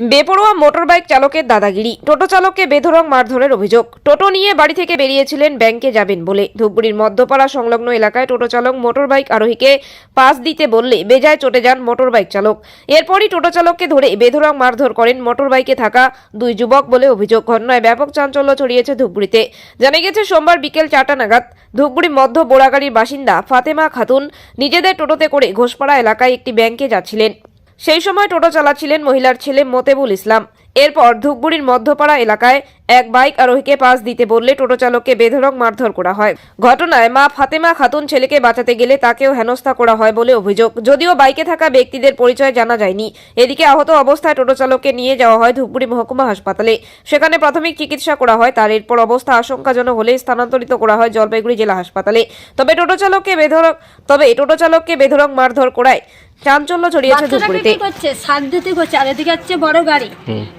বেপরোয়া মোটরবাইক চালকের দাদাগিরি। টোটো চালককে বেধরং মারধরের অভিযোগ। টোটো নিয়ে বাড়ি থেকে বেরিয়েছিলেন ব্যাংকে যাবেন বলে। ধূপগুড়ির মধ্যপাড়া সংলগ্ন এলাকায় টোটো চালক মোটরবাইক আরোহীকে পাস দিতে বললে বেজায় চটে যান মোটরবাইক চালক। এরপরই টোটো চালককে ধরে বেধরং মারধর করেন মোটরবাইকে থাকা দুই যুবক বলে অভিযোগ। ঘটনায় ব্যাপক চাঞ্চল্য ছড়িয়েছে ধূপগুড়িতে। জানা গেছে, সোমবার বিকেল চারটা নাগাদ ধূপগুড়ি মধ্য বোড়াগাড়ির বাসিন্দা ফাতেমা খাতুন নিজেদের টোটোতে করে ঘোষপাড়া এলাকায় একটি ব্যাংকে যাচ্ছিলেন। সেই সময় টোটো চালাচ্ছিলেন মহিলার ছেলে মোতেবুল ইসলাম। এরপর ধূপগুড়ির মধ্যপাড়া এলাকায় এক বাইক আরোহীকে পাশ দিতে বললে টোটো চালককে বেধড়ক মারধর করা হয়। ঘটনায় মা ফাতেমা খাতুন ছেলেকে বাঁচাতে গেলে তাকেও হেনস্থা করা হয় বলে অভিযোগ। যদিও বাইকে থাকা ব্যক্তিদের পরিচয় জানা যায়নি। এদিকে আহত অবস্থায় টোটো চালককে নিয়ে যাওয়া হয় ধূপগুড়ি মহকুমা হাসপাতালে। সেখানে প্রাথমিক চিকিৎসা করা হয়, তার এরপর অবস্থা আশঙ্কাজনক হলে স্থানান্তরিত করা হয় জলপাইগুড়ি জেলা হাসপাতালে। তবে টোটো চালককে বেধড়ক তবে টোটো চালককে বেধড়ক মারধর করায় চাঞ্চল্য ছড়িয়েছে ধূপগুড়িতে করছে? সাত দিতে করছে আর এদিকে হচ্ছে বড় গাড়ি।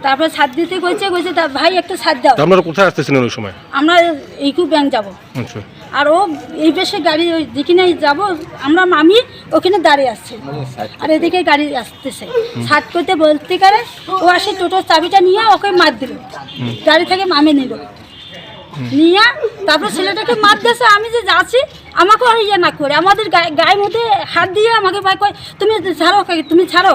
তারপর সাত দিতে করছে কইছে তা ভাই একটা সাত দাও। আপনারা কোথায় আসতেছিলেন ওই সময়? আমরা ইকু ব্যাংক যাব। আচ্ছা। আর ও এই বেশে গাড়ি ওই দিকে যাব আমরা মামি ওখানে দাঁড়িয়ে আসছে আর এদিকে গাড়ি আসতেছে। সাত করতে বলতে পারে ও আসে টোটোর চাবিটা নিয়ে ওকে মার দিল। গাড়ি থেকে মামে নিল। নিয়ে তারপরে ছেলেটাকে মার দিয়েছে আমি যে যাচ্ছি আমাকে আর ইয়ে না করে আমাদের গায়ে গায়ের মধ্যে হাত দিয়ে আমাকে ভাই কয় তুমি ছাড়ো কাকে তুমি ছাড়ো।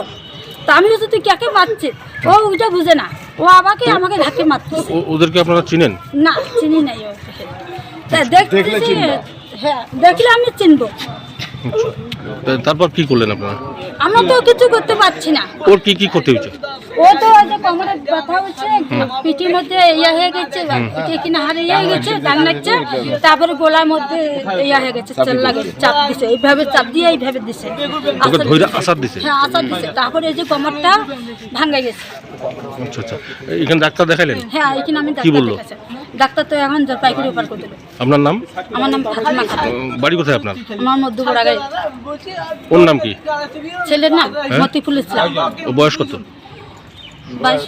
তা আমি বলছি তুই কাকে মারছে ও ওইটা বুঝে না। ও আমাকে আমাকে ধাক্কে মারতেছে। ও- ওদেরকে আপনারা চিনেন? না চিনি নাই ওকে তা দেখতেছি হ্যাঁ দেখলে আমি চিনবো। আচ্ছা তারপর কি করলেন আপনারা? আমরা তো কিছু করতে পারছি না। ওর কি কি করতে হয়েছে? ও তো যে কোমরে ব্যথা হচ্ছে পিঠির মধ্যে ইয়া হয়ে গেছে পিঠে কিনা হারে ইয়ে হয়ে গেছে দান লাগছে তারপরে গোলার মধ্যে ইয়া হয়ে গেছে চাল লাগে চাপ দিছে। এইভাবে চাপ দিয়ে এইভাবে দিছে। আসার দিছে। হ্যাঁ আসার দিছে। তারপরে এই যে কোমরটা ভাঙ্গা গেছে। আচ্ছা আচ্ছা। এখানে ডাক্তার দেখাইলেন? হ্যাঁ এখানে আমি কি ডাক্তার বলল? ডাক্তার তো এখন জলপাইগুড়ি ওপার করে দিল। আপনার নাম? আমার নাম ফাতিমা বাড়ি কোথায় আপনার? আমার গাড়ি ওর নাম কি? ছেলের নাম মতিফুল ইসলাম। বয়স কত? বাইশ